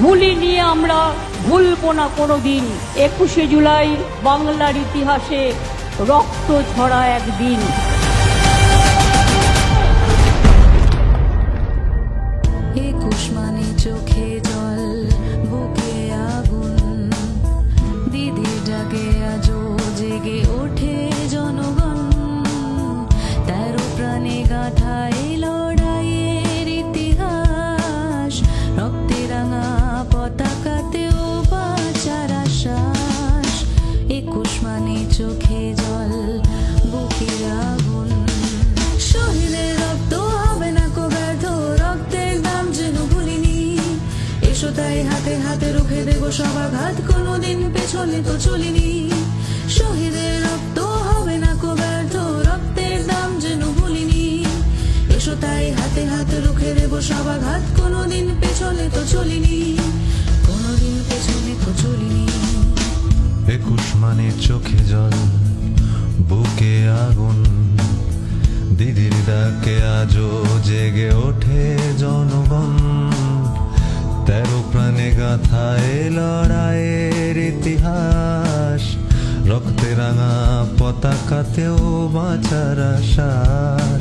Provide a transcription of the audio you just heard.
ভুলিনি আমরা ভুলবো না কোনোদিন। একুশে জুলাই বাংলার ইতিহাসে রক্ত ঝরা একদিন। একুশ চোখে জল, বুকে আগুন দিদি জেগে ওঠে একুশ মানে চোখে জল বুকে আগুন। শহীদের রক্ত হবে না কো ব্যর্থ, রক্তের দাম যেন ভুলিনি। এসো তাই হাতে হাতে রুখে দেব সব আঘাত, কোনোদিন পেছনে তো চলিনি। শহীদের রক্ত হবে না কো ব্যর্থ, রক্তের দাম যেন ভুলিনি। এসো তাই হাতে হাতে রুখে দেব সব আঘাত, কোনোদিন পেছনে একুশ মানে চোখে জল, বুকে আগুন। দিদির ডাকে আজও জেগে ওঠে জনগণ। তেরো প্রাণে গাথায় লড়াইয়ের ইতিহাস। রক্তে রাঙা পতাকাতেও বাঁচার চোখে